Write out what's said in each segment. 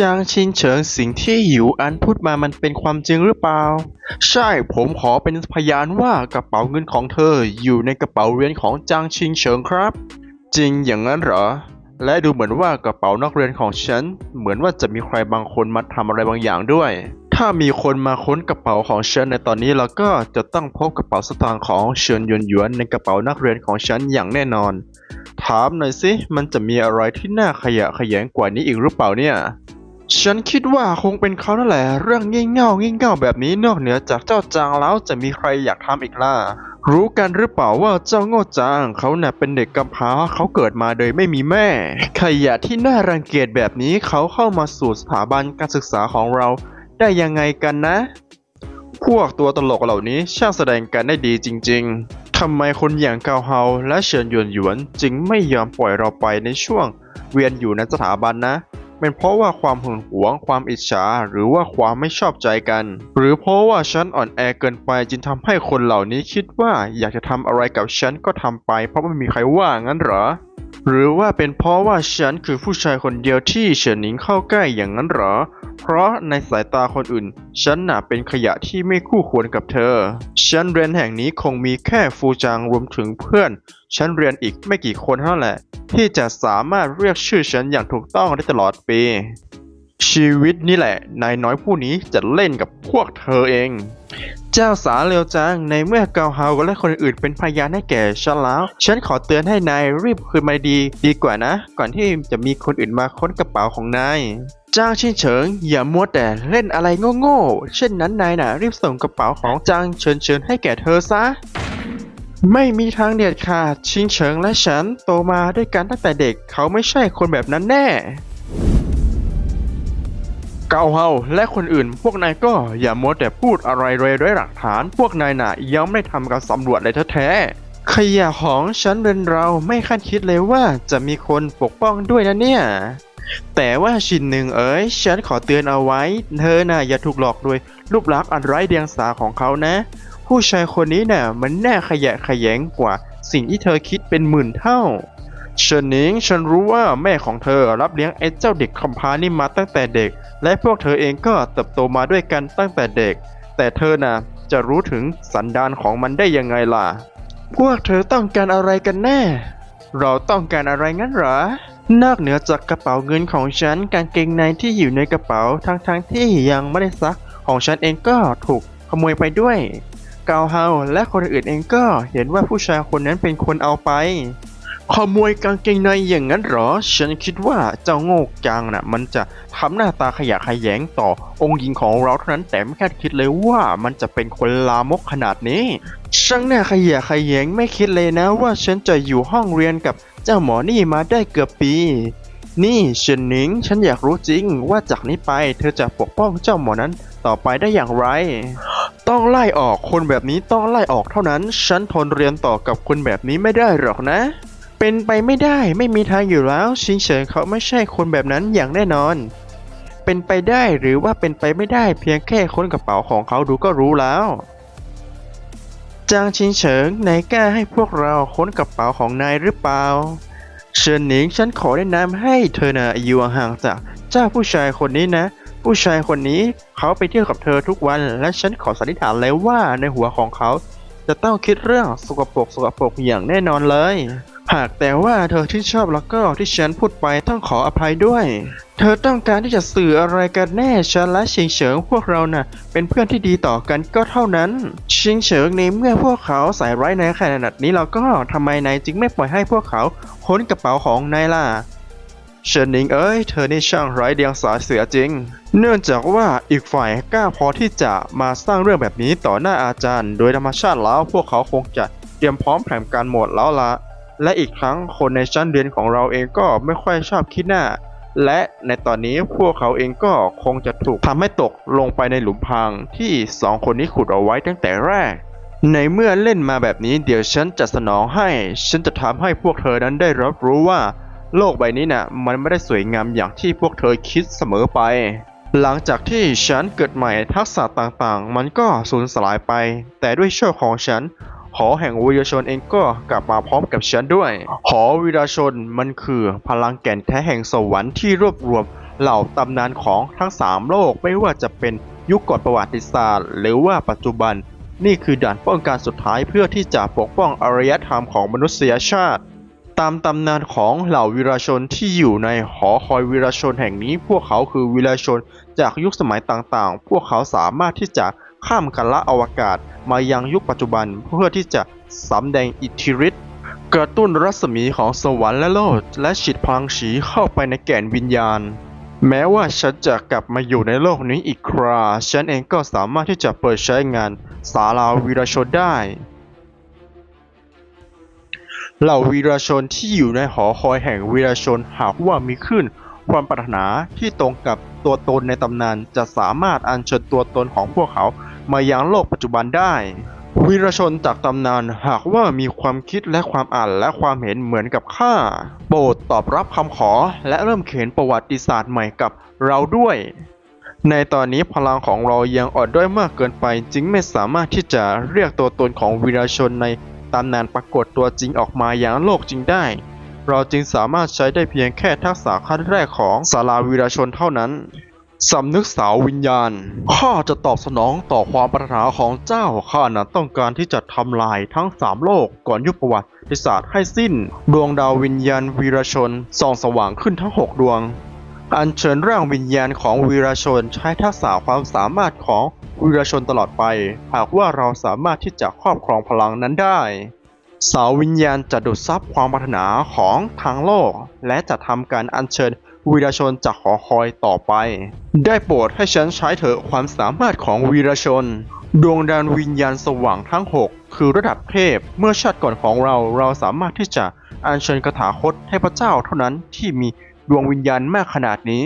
จางชินเฉิงสิ่งที่หยูอันพูดมามันเป็นความจริงหรือเปล่า ใช่ผมขอเป็นพยานว่ากระเป๋าเงินของเธออยู่ในกระเป๋าเรียนของจางชินเฉิงครับ จริงอย่างนั้นเหรอ และดูเหมือนว่ากระเป๋านักเรียนของฉัน เหมือนว่าจะมีใครบางคนมาทำอะไรบางอย่างด้วย ถ้ามีคนมาค้นกระเป๋าของฉันในตอนนี้เราก็จะต้องพบกระเป๋าสตางค์ของเฉินหยวนหยวนในกระเป๋านักเรียนของฉันอย่างแน่นอน ถามหน่อยสิมันจะมีอะไรที่น่าขยะขยงกว่านี้อีกหรือเปล่าเนี่ย ฉันคิดว่าคงเป็นเขานั่นแหละ เรื่องงี่เง่างี่เง่าแบบนี้นอกเหนือจากเจ้าจางแล้วจะมีใครอยากทำอีกล่ะ รู้กันหรือเปล่าว่าเจ้าโง่จางเขาเน่ะเป็นเด็กกำพร้าเขาเกิดมาโดยไม่มีแม่ ขยะที่น่ารังเกียจแบบนี้เขาเข้ามาสู่สถาบันการศึกษาของเรา ได้ยังไงกันนะ พวกตัวตลกเหล่านี้ช่างแสดงกันได้ดีจริง ๆทำไมคนอย่างเกาเฮาและเฉินหยวนหยวนจึงไม่ยอมปล่อยเราไปในช่วง เวียนอยู่ในสถาบันนะ เป็นเพราะว่าความหึงหวง ความอิจฉา หรือว่าความไม่ชอบใจกัน หรือเพราะว่าฉันอ่อนแอเกินไปจึงทำให้คนเหล่านี้คิดว่าอยากจะทำอะไรกับฉันก็ทำไป เพราะไม่มีใครว่างั้นเหรอ หรือว่าเป็นเพราะว่าฉันคือผู้ชายคนเดียวที่เฉินหนิงเข้าใกล้อย่างนั้นหรอ เพราะในสายตาคนอื่น ฉันน่ะเป็นขยะที่ไม่คู่ควรกับเธอ ฉันเรียนแห่งนี้คงมีแค่ฟูจางรวมถึงเพื่อน ฉันเรียนอีกไม่กี่คนเท่านั้นแหละ ที่จะสามารถเรียกชื่อฉันอย่างถูกต้องได้ตลอดปี ชีวิตนี่แหละนายน้อยผู้นี้จะเล่นกับพวกเธอเอง เจ้าสาเลียวจางในเมื่อเกาเฮาและคนอื่นเป็นพยานให้แก่ฉันแล้ว ฉันขอเตือนให้นายรีบคืนมาดีดีกว่านะ ก่อนที่จะมีคนอื่นมาค้นกระเป๋าของนายจางชินเฉิงอย่ามัวแต่เล่นอะไรโง่ๆ เช่นนั้นนายน่ะรีบส่งกระเป๋าของจางเฉินเฉินให้แก่เธอซะ ไม่มีทางเด็ดขาดชิงเฉิงและฉันโตมาด้วยกันตั้งแต่เด็กเขาไม่ใช่คนแบบนั้นแน่ เกาเฮาและคนอื่น พวกนายก็อย่ามัวแต่พูดอะไรเลยด้วยหลักฐาน พวกนายน่ะยังไม่ทำการสำรวจเลยแท้ๆขยะของฉันเรนเราไม่คาดคิดเลยว่าจะมีคนปกป้องด้วยนะเนี่ย แต่ว่าชินหนึ่งเอ๋ยฉันขอเตือนเอาไว้ เธอน่ะอย่าถูกหลอกโดยรูปลักษณ์อันไร้เดียงสาของเขานะ ผู้ชายคนนี้น่ะมันแน่ขยะขยงกว่า สิ่งที่เธอคิดเป็นหมื่นเท่าเฉินหนิงฉันรู้ว่าแม่ของเธอรับเลี้ยงไอ้เจ้าเด็กคำพานี่มาตั้งแต่เด็ก และพวกเธอเองก็เติบโตมาด้วยกันตั้งแต่เด็ก แต่เธอน่ะจะรู้ถึงสันดานของมันได้ยังไงล่ะ พวกเธอต้องการอะไรกันแน่ เราต้องการอะไรงั้นเหรอนอกเหนือจากกระเป๋าเงินของฉันกางเกงในที่อยู่ในกระเป๋าทั้งๆที่ยังไม่ได้ซักของฉันเองก็ถูกขโมยไปด้วยเกาเฮาและคนอื่นเองก็เห็นว่าผู้ชายคนนั้นเป็นคนเอาไป ขโมยกางเกงในอย่างนั้นเหรอ ฉันคิดว่าเจ้าโง่จางน่ะ มันจะทำหน้าตาขยะขยงต่อองค์หญิงของเราเท่านั้นแต่ไม่คาดคิดเลยว่ามันจะเป็นคนลามกขนาดนี้ ช่างหน้าขยะแขยงไม่คิดเลยนะว่าฉันจะอยู่ห้องเรียนกับเจ้าหมอนี่มาได้เกือบปี นี่เฉินหนิง ฉันอยากรู้จริงว่าจากนี้ไปเธอจะปกป้องเจ้าหมอนั้นต่อไปได้อย่างไรต้องไล่ออกคนแบบนี้ต้องไล่ออกเท่านั้น ฉันทนเรียนต่อกับคนแบบนี้ไม่ได้หรอกนะ เป็นไปไม่ได้ไม่มีทางอยู่แล้ว ชิงเฉิงเขาไม่ใช่คนแบบนั้นอย่างแน่นอน เป็นไปได้หรือว่าเป็นไปไม่ได้เพียงแค่ค้นกระเป๋าของเขาดูก็รู้แล้ว จางชิงเฉิงนายกล้าให้พวกเราค้นกระเป๋าของนายหรือเปล่าเฉินหนิงฉันขอแนะนำให้เธอนะอยู่ห่างจากเจ้าผู้ชายคนนี้นะ ผู้ชายคนนี้เขาไปเที่ยวกับเธอทุกวัน และฉันขอสันนิษฐานเลยว่าในหัวของเขา จะต้องคิดเรื่องสกปรกสกปรกอย่างแน่นอนเลย หากแต่ว่าเธอที่ชอบแล้วก็ที่ฉันพูดไปต้องขออภัยด้วย เธอต้องการที่จะสื่ออะไรกันแน่ฉันและชิงเฉิงพวกเราน่ะ เป็นเพื่อนที่ดีต่อกันก็เท่านั้น ชิงเฉิงในเมื่อพวกเขาใส่ร้ายนายขนาดนี้เราก็ทำไมนายจึงไม่ปล่อยให้พวกเขาค้นกระเป๋าของนายล่ะเฉินนิงเอ้ยเธอนี่ช่างไร้เดียงสาเสียจริง เนื่องจากว่าอีกฝ่ายกล้าพอที่จะมาสร้างเรื่องแบบนี้ต่อหน้าอาจารย์ โดยธรรมชาติแล้วพวกเขาคงจะเตรียมพร้อมแผนการหมดแล้วละ และอีกครั้งคนในชั้นเรียนของเราเองก็ไม่ค่อยชอบคิดหน้า และในตอนนี้พวกเขาเองก็คงจะถูกทำให้ตกลงไปในหลุมพรางที่สองคนนี้ขุดเอาไว้ตั้งแต่แรก ในเมื่อเล่นมาแบบนี้เดี๋ยวฉันจะสนองให้ ฉันจะทำให้พวกเธอนั้นได้รับรู้ว่า โลกใบนี้น่ะมันไม่ได้สวยงามอย่างที่พวกเธอคิดเสมอไป หลังจากที่ฉันเกิดใหม่ทักษะต่างๆ มันก็สูญสลายไป แต่ด้วยโชคของฉัน หอแห่งวิรชนเองก็กลับมาพร้อมกับฉันด้วย หอวิรชนมันคือพลังแก่นแท้แห่งสวรรค์ที่รวบรวมเหล่าตำนานของทั้งสามโลกไม่ว่าจะเป็นยุคก่อนประวัติศาสตร์ หรือว่าปัจจุบัน นี่คือด่านป้องกันสุดท้ายเพื่อที่จะปกป้องอารยธรรมของมนุษยชาติ ตามตำนานของเหล่าวีรชนที่อยู่ในหอคอยวีรชนแห่งนี้ พวกเขาคือวีรชนจากยุคสมัยต่างๆ พวกเขาสามารถที่จะ ข้ามกันละอวกาศมายังยุคปัจจุบันเพื่อที่จะสำแดงอิทธิฤทธิ์กระตุ้นรัศมีของสวรรค์และโลกและฉีดพลังฉีเข้าไปในแก่นวิญญาณ แม้ว่าฉันจะกลับมาอยู่ในโลกนี้อีกคราฉันเองก็สามารถที่จะเปิดใช้งานศาลาวีรชนได้เหล่าวีรชนที่อยู่ในหอคอยแห่งวีรชนหากว่ามีขึ้น ความปรารถนาที่ตรงกับตัวตนในตำนานจะสามารถอัญเชิญตัวตนของพวกเขา มายังโลกปัจจุบันได้วีรชนจากตำนานหากว่ามีความคิดและความอ่านและความเห็นเหมือนกับข้าโปรดตอบรับคำขอและเริ่มเขียนประวัติศาสตร์ใหม่กับเราด้วย ในตอนนี้พลังของเรายังอ่อนด้อยมากเกินไป จึงไม่สามารถที่จะเรียกตัวตนของวีรชนในตำนานปรากฏตัวจริงออกมาอย่างโลกจริงได้ เราจึงสามารถใช้ได้เพียงแค่ทักษะขั้นแรกของศาลาวีรชนเท่านั้น สำนึกสาววิญญาณ ข้าจะตอบสนองต่อความปรารถนาของเจ้า ข้านั้นต้องการที่จะทำลายทั้งสามโลกก่อนยุคประวัติศาสตร์ให้สิ้น ดวงดาววิญญาณวีรชนส่องสว่างขึ้นทั้งหกดวง อัญเชิญร่างวิญญาณของวีรชนใช้ทักษะความสามารถของวีรชนตลอดไป หากว่าเราสามารถที่จะครอบครองพลังนั้นได้สาววิญญาณจะดูดซับความปรารถนาของทางโลก และจะทำการอัญเชิญ วีรชนจากหอคอยต่อไป ได้โปรดให้ฉันใช้เถอะความสามารถของวีรชน ดวงดานวิญญาณสว่างทั้ง 6 คือระดับเทพ เมื่อชาติก่อนของเราเราสามารถที่จะอัญเชิญคาถาคตเทพระเจ้าเท่านั้นที่มีดวงวิญญาณมากขนาดนี้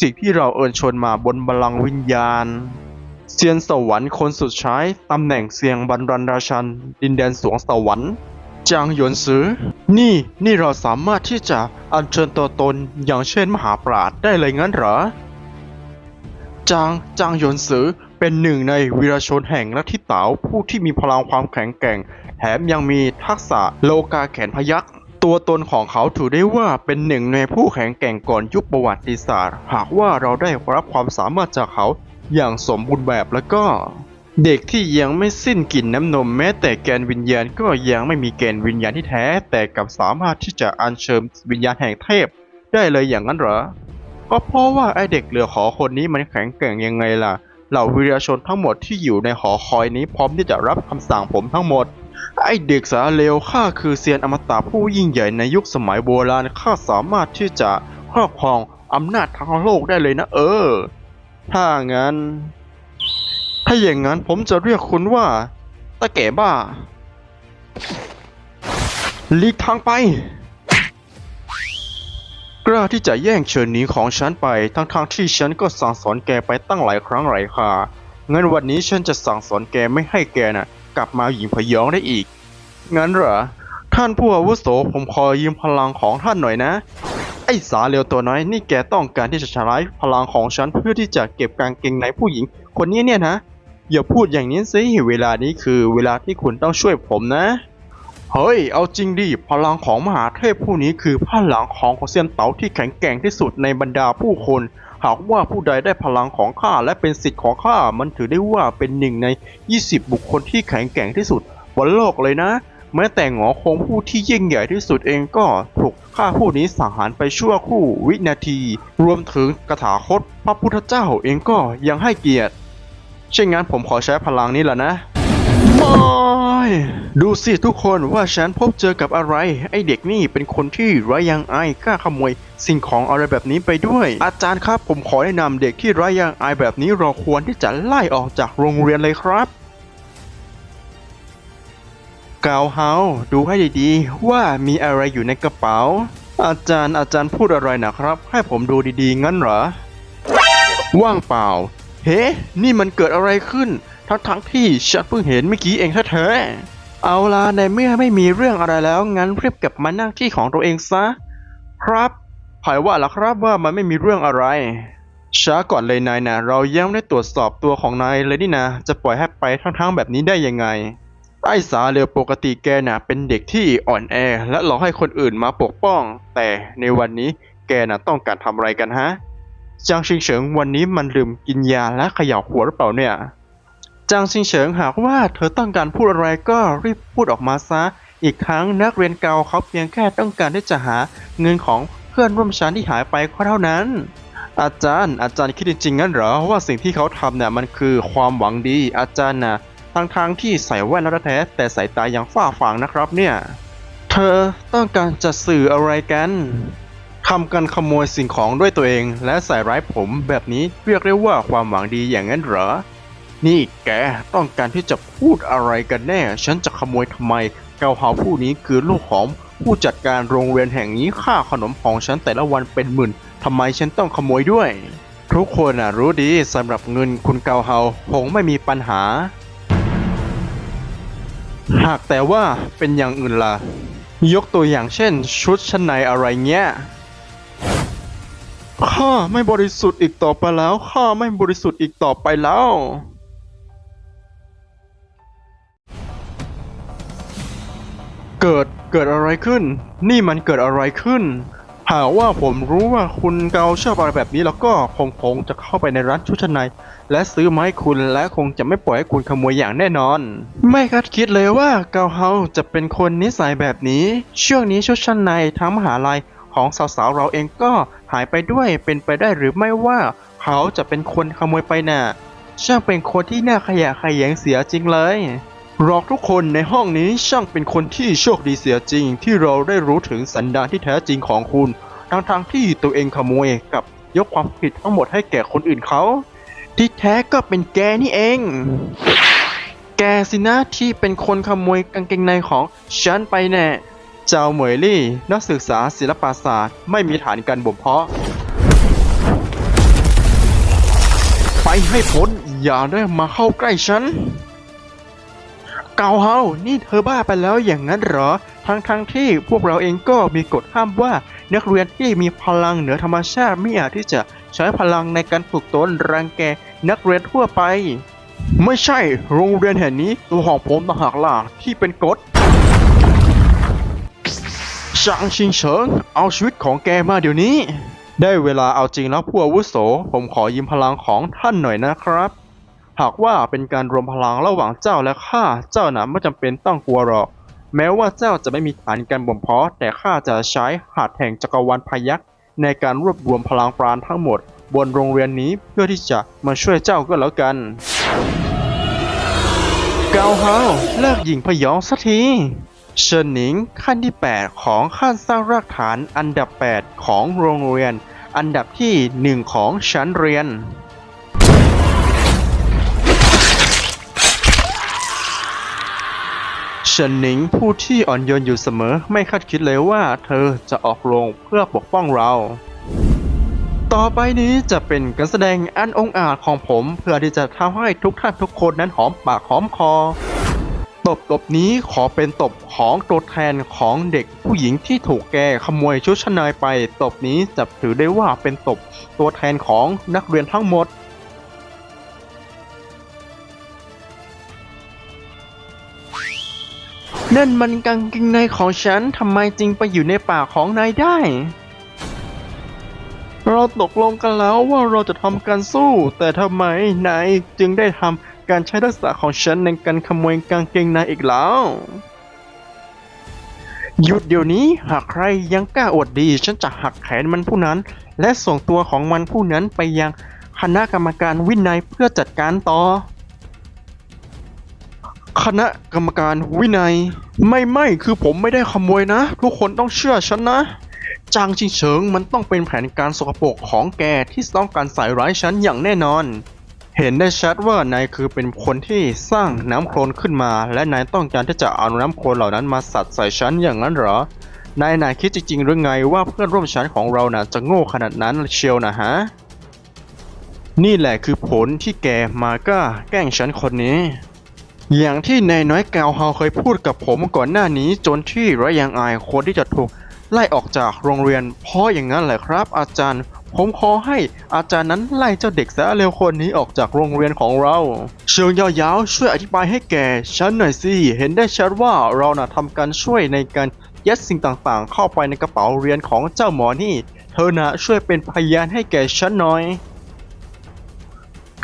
สิ่งที่เราเอิญชนมาบนบัลลังก์วิญญาณเซียนสวรรค์คนสุดท้ายตำแหน่งเสียงบรรลันราชัน ดินแดนสวงสวรรค์ จางหยวนซือ นี่นี่เราสามารถที่จะอัญเชิญตัวตนอย่างเช่นมหาปราชได้เลยงั้นเหรอ จางจางหยวนซือเป็นหนึ่งในวีรชนแห่งลัทธิเต๋าผู้ที่มีพลังความแข็งแกร่ง แถมยังมีทักษะโลกาแขนพยักตัวตนของเขาถือได้ว่าเป็นหนึ่งในผู้แข็งแกร่งก่อนยุคประวัติศาสตร์ หากว่าเราได้รับความสามารถจากเขาอย่างสมบูรณ์แบบแล้วก็ เด็กที่ยังไม่สิ้นกลิ่นน้ำนมแม้แต่แกนวิญญาณก็ยังไม่มีแกนวิญญาณที่แท้ แต่กับสามารถที่จะอัญเชิญวิญญาณแห่งเทพ ได้เลยอย่างนั้นเหรอ ก็เพราะว่าไอเด็กเหลือขอคนนี้มันแข็งแกร่งยังไงล่ะ เหล่าวีรชนทั้งหมดที่อยู่ในหอคอยนี้พร้อมที่จะรับคำสั่งผมทั้งหมด ไอเด็กสาเลวข้าคือเซียนอมตะผู้ยิ่งใหญ่ในยุคสมัยโบราณข้าสามารถที่จะครอบครองอำนาจทั้งโลกได้เลยนะเออ ถ้างั้น ถ้าอย่างนั้นผมจะเรียกคุณว่าตะแก่บ้าหลีกทางไป กล้าที่จะแย่งเชิญหนีของฉันไป ทั้งๆที่ฉันก็สั่งสอนแกไปตั้งหลายครั้งหลายครางั้นวันนี้ฉันจะสั่งสอนแกไม่ให้แกน่ะ กลับมาหญิงพยองได้อีก งั้นเหรอ ท่านผู้อาวุโสผมขอยืมพลังของท่านหน่อยนะ ไอ้สาเลวตัวน้อยนี่แกต้องการที่จะใช้พลังของฉันเพื่อที่จะเก็บกางเกงในผู้หญิง คนนี้เนี่ยนะ อย่าพูดอย่างนี้สิเวลานี้คือเวลาที่คุณต้องช่วยผมนะ เฮ้ย เอาจริงดิพลังของมหาเทพผู้นี้คือพลังของของเซียนเต๋าที่แข็งแกร่งที่สุดในบรรดาผู้คน หากว่าผู้ใดได้พลังของข้าและเป็นสิทธิ์ของข้ามันถือได้ว่าเป็นหนึ่งใน 20 บุคคลที่แข็งแกร่งที่สุดบนโลกเลยนะแม้แต่หงอคงผู้ที่ยิ่งใหญ่ที่สุดเองก็ถูกข้าผู้นี้สังหารไปชั่วคู่วินาที รวมถึงกระถาคตพระพุทธเจ้าเองก็ยังให้เกียรติ เช่นงั้นผมขอใช้พลังนี้แหละนะไม่ดูสิทุกคนว่าฉันพบเจอกับอะไร ไอเด็กนี่เป็นคนที่ไร้ยางอายกล้าขโมยสิ่งของอะไรแบบนี้ไปด้วย อาจารย์ครับผมขอแนะนำเด็กที่ไร้ยางอายแบบนี้เราควรที่จะไล่ออกจากโรงเรียนเลยครับกาวเฮาดูให้ดีๆ ว่ามีอะไรอยู่ในกระเป๋า อาจารย์อาจารย์พูดอะไรนะครับ ให้ผมดูดีๆ งั้นเหรอ ว่างเปล่า เฮ้ นี่มันเกิดอะไรขึ้น ทั้งทั้งๆที่ฉันเพิ่งเห็นเมื่อกี้เองแท้ๆเอาล่ะในเมื่อไม่มีเรื่องอะไรแล้ว งั้นรีบกลับมานั่งที่ของตัวเองซะ ครับภายว่าล่ะครับว่ามันไม่มีเรื่องอะไร ช้าก่อนเลยนายนะเรายังไม่ได้ตรวจสอบตัวของนายเลยนี่นะ จะปล่อยให้ไปทั้งๆแบบนี้ได้ยังไงไอ้สาเร็วปกติแกน่ะเป็นเด็กที่อ่อนแอและรอให้คนอื่นมาปกป้อง แต่ในวันนี้แกน่ะต้องการทำอะไรกันฮะ จางชิงเฉิงวันนี้มันลืมกินยาและเขย่าหัวหรือเปล่าเนี่ย จางชิงเฉิงหากว่าเธอต้องการพูดอะไรก็รีบพูดออกมาซะ อีกทั้งนักเรียนเก่าเขาเพียงแค่ต้องการที่จะหาเงินของเพื่อนร่วมชั้นที่หายไปเท่านั้น อาจารย์อาจารย์คิดจริงๆงั้นเหรอว่าสิ่งที่เขาทำเนี่ยมันคือความหวังดีอาจารย์นะทางทางที่ใส่แว่นแล้วแท้แต่สายตายังฝ้าฟางนะครับเนี่ย เธอต้องการจะสื่ออะไรกัน ทำการขโมยสิ่งของด้วยตัวเอง และใส่ร้ายผมแบบนี้เรียกได้ว่าความหวังดีอย่างนั้นเหรอ นี่แกต้องการที่จะพูดอะไรกันแน่ ฉันจะขโมยทำไม เกาเฮาผู้นี้คือลูกของผู้จัดการโรงเรียนแห่งนี้ค่าขนมของฉันแต่ละวันเป็นหมื่นทำไมฉันต้องขโมยด้วย ทุกคนนะรู้ดีสำหรับเงินคุณเกาเฮาคงไม่มีปัญหา หากแต่ว่าเป็นอย่างอื่นล่ะ ยกตัวอย่างเช่น ชุดชั้นในอะไรเงี้ย ข้าไม่บริสุทธิ์อีกต่อไปแล้ว ข้าไม่บริสุทธิ์อีกต่อไปแล้ว เกิด เกิดอะไรขึ้น นี่มันเกิดอะไรขึ้น หากว่าผมรู้ว่าคุณเกาชอบอะไรแบบนี้แล้วก็คงคงจะเข้าไปในร้านชุดชั้นใน และซื้อมาให้คุณและคงจะไม่ปล่อยให้คุณขโมยอย่างแน่นอน ไม่คาดคิดเลยว่าเกาเฮาจะเป็นคนนิสัยแบบนี้ ช่วงนี้ชุดชั้นในทั้งมหาลัยของสาวๆเราเองก็ หายไปด้วยเป็นไปได้หรือไม่ว่าเขาจะเป็นคนขโมยไปน่ะช่างเป็นคนที่น่าขยะแขยงเสียจริงเลยหลอกทุกคนในห้องนี้ช่างเป็นคนที่โชคดีเสียจริง ที่เราได้รู้ถึงสันดานที่แท้จริงของคุณทั้งทางที่ตัวเองขโมยกับยกความผิดทั้งหมดให้แก่คนอื่นเขา ที่แท้ก็เป็นแกนี่เอง แกสินะที่เป็นคนขโมยกางเกงในของฉันไปแน่ เจ้าเหมยลี่ นักศึกษาศิลปศาสตร์ไม่มีฐานการบ่มเพาะ ไปให้พ้นอย่าได้มาเข้าใกล้ฉัน เกาเฮา นี่เธอบ้าไปแล้วอย่างนั้นเหรอ ทั้งทั้งๆที่พวกเราเองก็มีกฎห้ามว่านักเรียนที่มีพลังเหนือธรรมชาติไม่อาจที่จะใช้พลังในการฝึกตนรังแกนักเรียนทั่วไป ไม่ใช่โรงเรียนแห่งนี้ตัวของผมต่างหากล่ะที่เป็นกฎ จางชิงเฉิง เอาชีวิตของแกมาเดี๋ยวนี้ ได้เวลาเอาจริงแล้วผู้อาวุโส ผมขอยืมพลังของท่านหน่อยนะครับ หากว่าเป็นการรวมพลังระหว่างเจ้าและข้า เจ้าน่ะไม่จำเป็นต้องกลัวหรอก แม้ว่าเจ้าจะไม่มีฐานการบ่มเพาะ แต่ข้าจะใช้หาดแห่งจักรวาลพยักษ์ในการรวบรวมพลังปราณทั้งหมด บนโรงเรียนนี้เพื่อที่จะมาช่วยเจ้าก็แล้วกันเกาเฮาเลิกยิงพยองสักที เฉินหนิงขั้นที่ 8 ของขั้นสร้างรากฐานอันดับ 8 ของโรงเรียน อันดับที่ 1 ของชั้นเรียน เฉินหนิงผู้ที่อ่อนโยนอยู่เสมอไม่คาดคิดเลยว่าเธอจะออกโรงเพื่อปกป้องเรา ต่อไปนี้จะเป็นการแสดงอันองอาจของผมเพื่อที่จะทำให้ทุกท่านทุกคนนั้นหอมปากหอมคอ ตบตบนี้ขอเป็นตบของตัวแทนของเด็กผู้หญิงที่ถูกแกขโมยชุดชั้นในไป ตบนี้จะถือได้ว่าเป็นตบตัวแทนของนักเรียนทั้งหมดนั่นมันกางเกงในของฉันทำไมจริงไปอยู่ในปากของนายได้ เราตกลงกันแล้วว่าเราจะทำการสู้ แต่ทำไมนายจึงได้ทำ การใช้ทักษะของฉันในการขโมยกางเกงในอีกแล้ว หยุดเดี๋ยวนี้หากใครยังกล้าอวดดี ฉันจะหักแขนมันผู้นั้น และส่งตัวของมันผู้นั้นไปยังคณะกรรมการวินัยเพื่อจัดการต่อ คณะกรรมการวินัย ไม่ไม่คือผมไม่ได้ขโมยนะ ทุกคนต้องเชื่อฉันนะจางชิงเฉิงมันต้องเป็นแผนการสกปรกของแกที่ต้องการใส่ร้ายฉันอย่างแน่นอน เห็นได้ชัดว่านายคือเป็นคนที่สร้างน้ำโคลนขึ้นมา และนายต้องการที่จะเอาน้ำโคลนเหล่านั้นมาสัดใส่ฉันอย่างนั้นเหรอ นายนายคิดจริงๆหรือไงว่าเพื่อนร่วมชั้นของเราน่ะจะโง่ขนาดนั้นเชียวนะฮะ นี่แหละคือผลที่แกมาก้าแกล้งฉันคนนี้ อย่างที่นายน้อยแกวเฮาเคยพูดกับผมก่อนหน้านี้จนที่ระยังอายคนที่จะถูกไล่ออกจากโรงเรียนเพราะอย่างนั้นแหละครับ อาจารย์ ผมขอให้อาจารย์นั้นไล่เจ้าเด็กแสนเร็วคนนี้ออกจากโรงเรียนของเรา เชิงยาวๆช่วยอธิบายให้แกฉันหน่อยสิ เห็นได้ชัดว่าเราน่ะทำการช่วยในการยัดสิ่งต่างๆ เข้าไปในกระเป๋าเรียนของเจ้าหมอนี่แถเธอนะช่วยเป็นพยานให้แก่ฉันหน่อย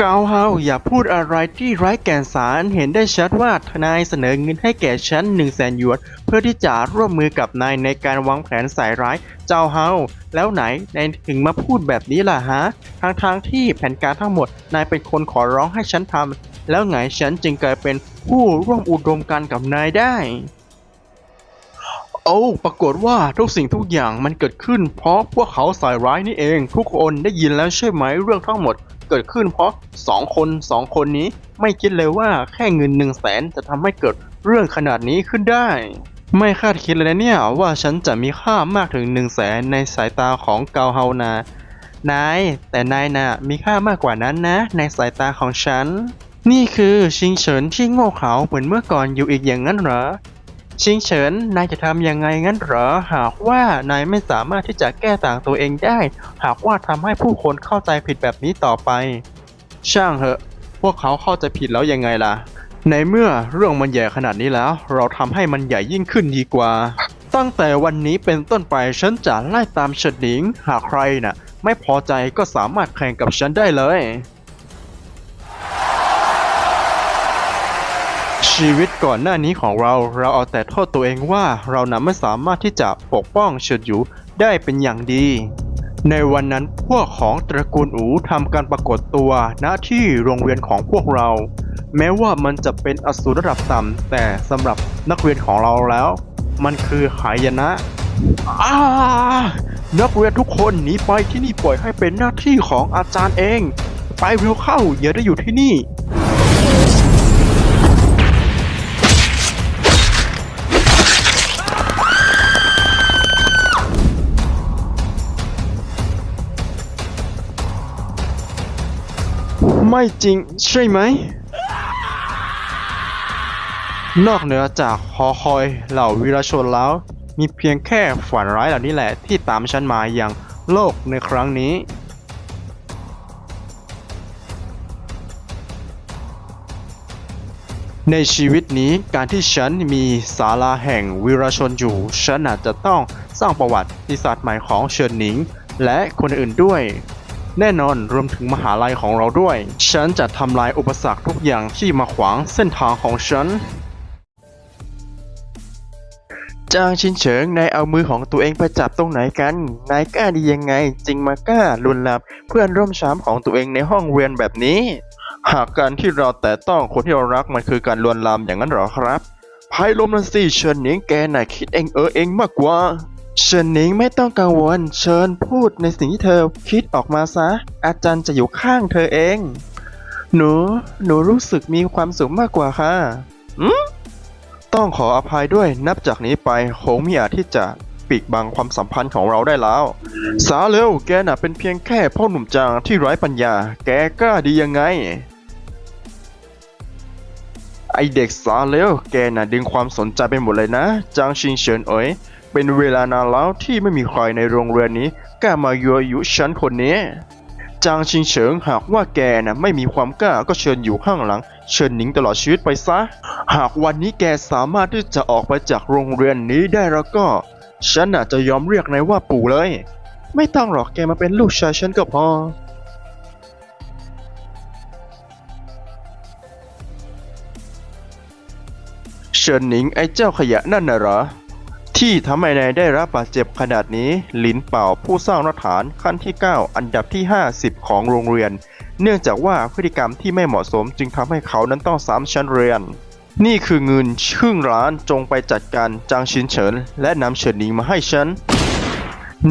กาวเฮาอย่าพูดอะไรที่ไร้แก่นสารเห็นได้ชัดว่าทนายเสนอเงินให้แก่ฉันหนึ่งแสนหยวน เพื่อที่จะร่วมมือกับนายในการวางแผนใส่ร้ายเจ้าเฮาแล้วไหนนายถึงมาพูดแบบนี้ล่ะฮะทางทางที่แผนการทั้งหมดนายเป็นคนขอร้องให้ฉันทำแล้วไงฉันจึงกลายเป็นผู้ร่วมอุดมการกับนายได้โอ้ปรากฏว่าทุกสิ่งทุกอย่างมันเกิดขึ้น เพราะพวกเขาใส่ร้ายนี่เอง ทุกคนได้ยินแล้วใช่ไหมเรื่องทั้งหมด เกิดขึ้นเพราะสองคนสองคนนี้ไม่คิดเลยว่าแค่เงินหนึ่งแสนจะทำให้เกิดเรื่องขนาดนี้ขึ้นได้ ไม่คาดคิดเลยนะเนี่ยว่าฉันจะมีค่ามากถึงหนึ่งแสนในสายตาของเกาเฮานานาย แต่นายน่ะมีค่ามากกว่านั้นนะ ในสายตาของฉัน นี่คือชิงเฉินที่โง่เขลาเหมือนเมื่อก่อนอยู่อีกอย่างนั้นเหรอ ชิงเฉิน นายจะทำยังไงงั้นเหรอ หากว่านายไม่สามารถที่จะแก้ต่างตัวเองได้ หากว่าทำให้ผู้คนเข้าใจผิดแบบนี้ต่อไป ช่างเหอะ พวกเขาเข้าใจผิดแล้วยังไงล่ะ ในเมื่อเรื่องมันใหญ่ขนาดนี้แล้ว เราทำให้มันใหญ่ยิ่งขึ้นดีกว่า ตั้งแต่วันนี้เป็นต้นไปฉันจะไล่ตามเฉิดหนิง หากใครน่ะ ไม่พอใจก็สามารถแข่งกับฉันได้เลย ชีวิตก่อนหน้านี้ของเรา เราเอาแต่โทษตัวเองว่าเรานั้นไม่สามารถที่จะปกป้องเฉิดหยูได้เป็นอย่างดี ในวันนั้นพวกของตระกูลอูทำการปรากฏตัวณที่โรงเรียนของพวกเรา แม้ว่ามันจะเป็นอสูรระดับต่ำแต่สำหรับนักเรียนของเราแล้ว มันคือหายนะอานักเรียนทุกคนหนีไปที่นี่ปล่อยให้เป็นหน้าที่ของอาจารย์เอง ไปเร็วเข้าอย่าได้อยู่ที่นี่ ไม่จริงใช่ไหม นอกเหนือจากหอคอยเหล่าวีรชนแล้ว มีเพียงแค่ฝันร้ายเหล่านี้แหละที่ตามฉันมาอย่างโลกในครั้งนี้ ในชีวิตนี้การที่ฉันมีศาลาแห่งวีรชนอยู่ ฉันอาจจะต้องสร้างประวัติศาสตร์ใหม่ของเฉินหนิง และคนอื่นด้วย แน่นอนรวมถึงมหาลัยของเราด้วย ฉันจะทำลายอุปสรรคทุกอย่างที่มาขวางเส้นทางของฉันจางชินเฉิงนายเอามือของตัวเองไปจับตรงไหนกัน นายกล้าดียังไงจริงมากล้าลุนลามเพื่อนร่วมช้ำของตัวเองในห้องเรียนแบบนี้ หากการที่เราแต่ต้องคนที่เรารักมันคือการลวนลามอย่างนั้นหรอครับภายลมนันสิเชิญหนิงแกน่ะคิดเองเออเองมากกว่า เชิญหนิงไม่ต้องกังวล เชิญพูดในสิ่งที่เธอคิดออกมาซะ อาจารย์จะอยู่ข้างเธอเอง หนู หนูรู้สึกมีความสุขมากกว่าค่ะอืมต้องขออภัยด้วยนับจากนี้ไปคงไม่อาจที่จะปิดบังความสัมพันธ์ของเราได้แล้ว สาเร็วแกน่ะเป็นเพียงแค่พ่อหนุ่มจางที่ไร้ปัญญา แกกล้าดียังไง ไอเด็กสาเร็วแกน่ะดึงความสนใจไปหมดเลยนะ จางชิงเฉินเอ๋ย เป็นเวลานานแล้วที่ไม่มีใครในโรงเรียนนี้กล้ามายั่วยุฉันคนนี้จางชิงเฉิงหากว่าแกน่ะไม่มีความกล้าก็เชิญอยู่ข้างหลัง เชิญหนิงตลอดชีวิตไปซะ หากวันนี้แกสามารถที่จะออกไปจากโรงเรียนนี้ได้แล้วก็ ฉันน่ะจะยอมเรียกนายว่าปู่เลย ไม่ต้องหรอกแกมาเป็นลูกชายฉันก็พอเฉินหนิงไอ้เจ้าขยะนั่นน่ะเหรอ ที่ทำให้นายได้รับบาดเจ็บขนาดนี้ หลินเป่าผู้สร้างรากฐานขั้นที่ 9 อันดับที่ 50 ของโรงเรียน เนื่องจากว่าพฤติกรรมที่ไม่เหมาะสมจึงทำให้เขานั้นต้องซ้ำชั้นเรียน นี่คือเงินครึ่งล้านจงไปจัดการจางชินเฉิน และนำเฉินหนิงมาให้ฉัน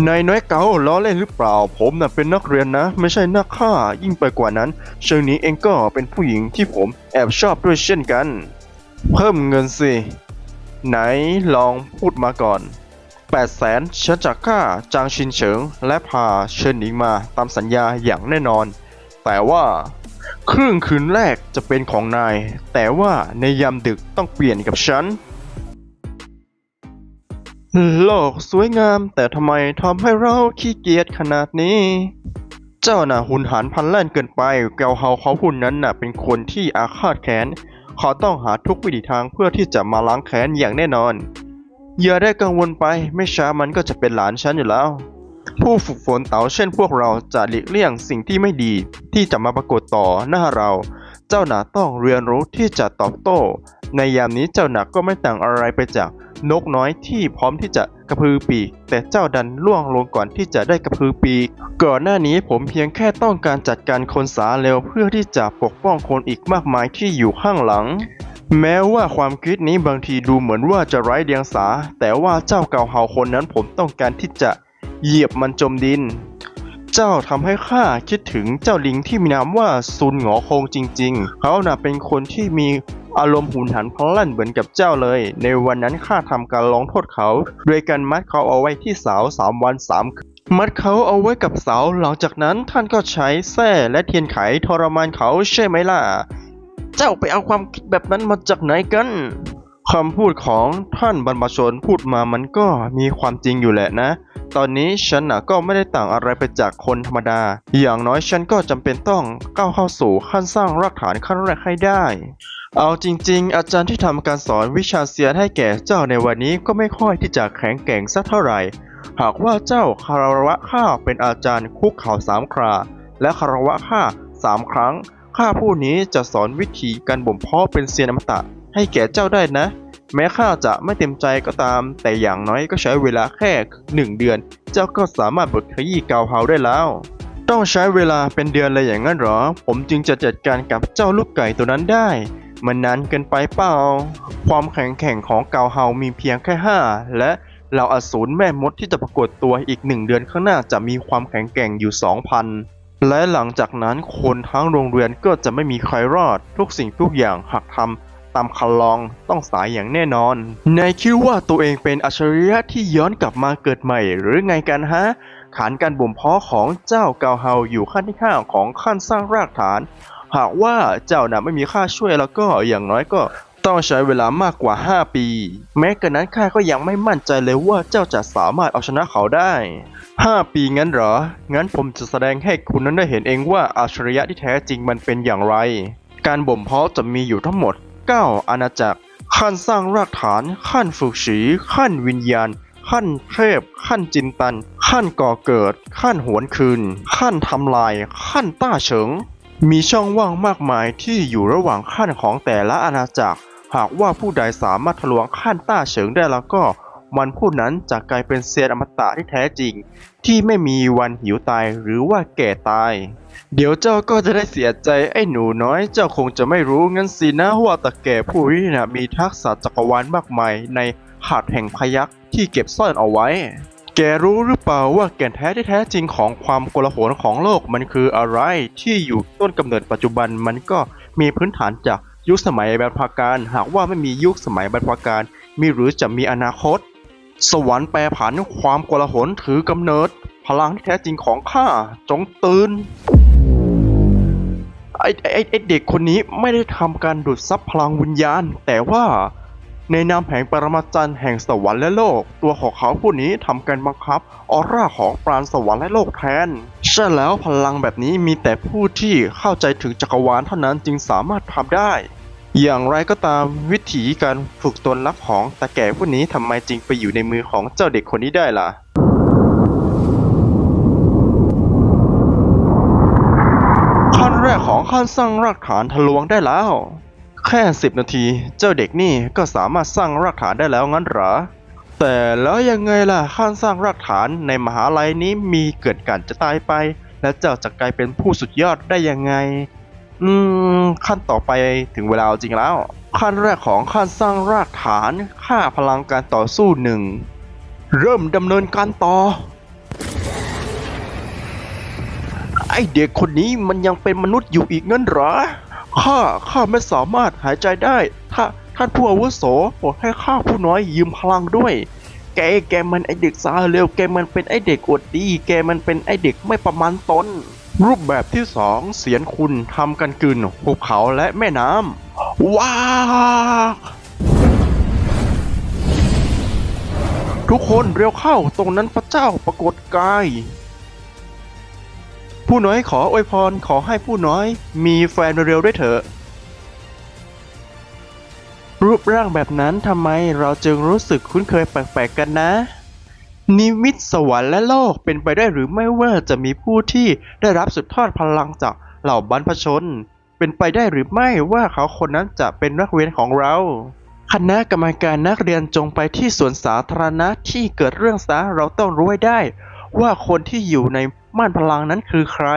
นายน้อยเกาล้อเล่นหรือเปล่า ผมน่ะเป็นนักเรียนนะ ไม่ใช่นักฆ่ายิ่งไปกว่านั้นเฉินหนิงเองก็เป็นผู้หญิงที่ผมแอบชอบด้วยเช่นกัน เพิ่มเงินสิ ไหนลองพูดมาก่อน8แสนฉันจะฆ่าจางชินเฉิง และพาเฉินหนิงมาตามสัญญาอย่างแน่นอน แต่ว่าครึ่งคืนแรกจะเป็นของนาย แต่ว่าในยามดึกต้องเปลี่ยนกับฉัน โลกสวยงามแต่ทำไมทำให้เราขี้เกียจขนาดนี้ เจ้าน่ะหุนหันพันแล่นเกินไป แกวเฮาเขาหุ่นนั้นน่ะเป็นคนที่อาฆาตแค้น เขาต้องหาทุกวิถีทางเพื่อที่จะมาล้างแค้นอย่างแน่นอน อย่าได้กังวลไปไม่ช้ามันก็จะเป็นหลานฉันอยู่แล้ว ผู้ฝึกฝนเต๋าเช่นพวกเราจะหลีกเลี่ยงสิ่งที่ไม่ดีที่จะมาปรากฏต่อหน้าเรา เจ้าหนาต้องเรียนรู้ที่จะตอบโต้ ในยามนี้เจ้าหนาก็ไม่ต่างอะไรไปจากนกน้อยที่พร้อมที่จะ กระพือปีก แต่เจ้าดันล่วงลงก่อนที่จะได้กระพือปีก ก่อนหน้านี้ผมเพียงแค่ต้องการจัดการคนสาเลวเพื่อที่จะปกป้องคนอีกมากมายที่อยู่ข้างหลัง แม้ว่าความคิดนี้บางทีดูเหมือนว่าจะไร้เดียงสา แต่ว่าเจ้าเก่าเฮาคนนั้นผมต้องการที่จะเหยียบมันจมดิน เจ้าทำให้ข้าคิดถึงเจ้าลิงที่มีนามว่าซุนหงอคงจริง ๆ เขาน่ะเป็นคนที่มี อารมณ์หุนหันพลันเหมือนกับเจ้าเลย ในวันนั้นข้าทำการลงโทษเขา โดยการมัดเขาเอาไว้ที่เสาสามวันสามคืนมัดเขาเอาไว้กับเสาหลังจากนั้นท่านก็ใช้แส้และเทียนไขทรมานเขาใช่ไหมล่ะ เจ้าไปเอาความคิดแบบนั้นมาจากไหนกัน คำพูดของท่านบรรพชนพูดมามันก็มีความจริงอยู่แหละนะ ตอนนี้ฉันนะก็ไม่ได้ต่างอะไรไปจากคนธรรมดา อย่างน้อยฉันก็จำเป็นต้องก้าวเข้าสู่ขั้นสร้างรากฐานขั้นแรกให้ได้ เอาจริง ๆ อาจารย์ที่ทำการสอนวิชาเซียนให้แก่เจ้าในวันนี้ก็ไม่ค่อยที่จะแข็งแกร่งสักเท่าไหร่ หากว่าเจ้าคารวะข้าเป็นอาจารย์คุกเข่าสามครา และคารวะข้าสามครั้งข้าผู้นี้จะสอนวิธีการบ่มเพาะเป็นเซียนอมตะ ให้แก่เจ้าได้นะ แม้ข้าจะไม่เต็มใจก็ตาม แต่อย่างน้อยก็ใช้เวลาแค่หนึ่งเดือน เจ้าก็สามารถบดขยี้เกาเฮาได้แล้ว ต้องใช้เวลาเป็นเดือนเลยอย่างนั้นหรอ ผมจึงจะจัดการกับเจ้าลูกไก่ตัวนั้นได้ มันนานเกินไปเปล่า ความแข็งแกร่งของเกาเฮามีเพียงแค่ห้าและเราอสูรแม่มดที่จะปรากฏตัวอีกหนึ่งเดือนข้างหน้าจะมีความแข็งแกร่งอยู่สองพันและหลังจากนั้นคนทั้งโรงเรียนก็จะไม่มีใครรอด ทุกสิ่งทุกอย่างหากทำ ตามคันลองต้องสายอย่างแน่นอนนายคิดว่าตัวเองเป็นอัจฉริยะที่ย้อนกลับมาเกิดใหม่หรือไงกันฮะฐานการบ่มเพาะของเจ้าเกาเฮาอยู่ขั้นที่ห้าของขั้นสร้างรากฐาน หากว่าเจ้าน่ะไม่มีค่าช่วยแล้วก็อย่างน้อยก็ต้องใช้เวลามากกว่า 5 ปี แม้กระนั้นข้าก็ยังไม่มั่นใจเลยว่าเจ้าจะสามารถเอาชนะเขาได้ 5 ปีงั้นเหรอ งั้นผมจะแสดงให้คุณนั้นได้เห็นเองว่าอัจฉริยะที่แท้จริงมันเป็นอย่างไร การบ่มเพาะจะมีอยู่ทั้งหมด 9อาณาจักร ขั้นสร้างรากฐาน ขั้นฝึกศีขั้นวิญญาณ ขั้นเทพ ขั้นจินตัน ขั้นก่อเกิด ขั้นหวนคืน ขั้นทำลาย ขั้นต้าเฉิง มีช่องว่างมากมายที่อยู่ระหว่างขั้นของแต่ละอาณาจักร หากว่าผู้ใดสามารถทะลวงขั้นต้าเฉิงได้แล้วก็ มันผู้นั้นจะกลายเป็นเซียนอมตะที่แท้จริง ที่ไม่มีวันหิวตายหรือว่าแก่ตาย เดี๋ยวเจ้าก็จะได้เสียใจไอ้หนูน้อย เจ้าคงจะไม่รู้งั้นสินะว่าตะแก่ผู้นี้นะมีทักษะจักรวาลมากมายในหาดแห่งพยักที่เก็บซ่อนเอาไว้ แกรู้หรือเปล่าว่าแก่นแท้ที่แท้จริงของความโกลาหลของโลกมันคืออะไร ที่อยู่ต้นกำเนิดปัจจุบันมันก็มีพื้นฐานจากยุคสมัยบรรพการ หากว่าไม่มียุคสมัยบรรพการ มีหรือจะมีอนาคต สวรรค์แปรผันความกลาหลถือกำเนิด พลังที่แท้จริงของข้าจงตื่นไอ้ไอ้ไอ้ไอ้เด็กคนนี้ไม่ได้ทำการดูดซับพลังวิญญาณ แต่ว่าในนามแห่งปรมาจารย์แห่งสวรรค์และโลก ตัวของเขาผู้นี้ทำการบังคับออร่าของปราณสวรรค์และโลกแทน ใช่แล้วพลังแบบนี้มีแต่ผู้ที่เข้าใจถึงจักรวาลเท่านั้นจึงสามารถทำได้ อย่างไรก็ตามวิธีการฝึกตนลับของตาแก่ผู้นี้ทำไมจึงไปอยู่ในมือของเจ้าเด็กคนนี้ได้ล่ะขั้นแรกของขั้นสร้างรากฐานทะลวงได้แล้ว แค่สิบนาทีเจ้าเด็กนี่ก็สามารถสร้างรากฐานได้แล้วงั้นหรอแต่แล้วยังไงล่ะขั้นสร้างรากฐานในมหาลัยนี้มีเกิดการจะตายไป แล้วเจ้าจะกลายเป็นผู้สุดยอดได้ยังไง อืม ขั้นต่อไปถึงเวลาจริงแล้ว ขั้นแรกของขั้นสร้างรากฐานค่าพลังการต่อสู้หนึ่งเริ่มดำเนินการต่อ ไอเด็กคนนี้มันยังเป็นมนุษย์อยู่อีกงั้นหรอข้าข้าไม่สามารถหายใจได้ ถ้าท่านผู้อาวุโสโปรดให้ข้าผู้น้อยยืมพลังด้วย แกแกมันไอเด็กสาเร็วแกมันเป็นไอเด็กอดดี แกมันเป็นไอเด็กไม่ประมาณตน รูปแบบที่สองเสียนคุณทำกันกลืนภูเขาและแม่น้ำว้าทุกคนเร็วเข้าตรงนั้นพระเจ้าปรากฏกายผู้น้อยขออวยพรขอให้ผู้น้อยมีแฟนเร็วๆด้วยเถอะ รูปร่างแบบนั้นทำไมเราจึงรู้สึกคุ้นเคยแปลกๆกันนะ นิมิตสวรรค์และโลกเป็นไปได้หรือไม่ว่าจะมีผู้ที่ได้รับสุดทอดพลังจากเหล่าบรรพชน เป็นไปได้หรือไม่ว่าเขาคนนั้นจะเป็นนักเรียนของเรา คณะกรรมการนักเรียนจงไปที่สวนสาธารณะที่เกิดเรื่องซะเราต้องรู้ให้ได้ ว่าคนที่อยู่ในม่านพลังนั้นคือใคร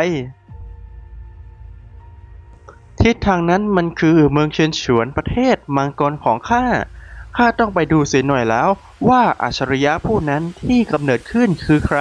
ทิศทางนั้นมันคือเมืองเชียนฉวนประเทศมังกรของข้า ข้าต้องไปดูเสียหน่อยแล้วว่าอัจฉริยะผู้นั้นที่กำเนิดขึ้นคือใคร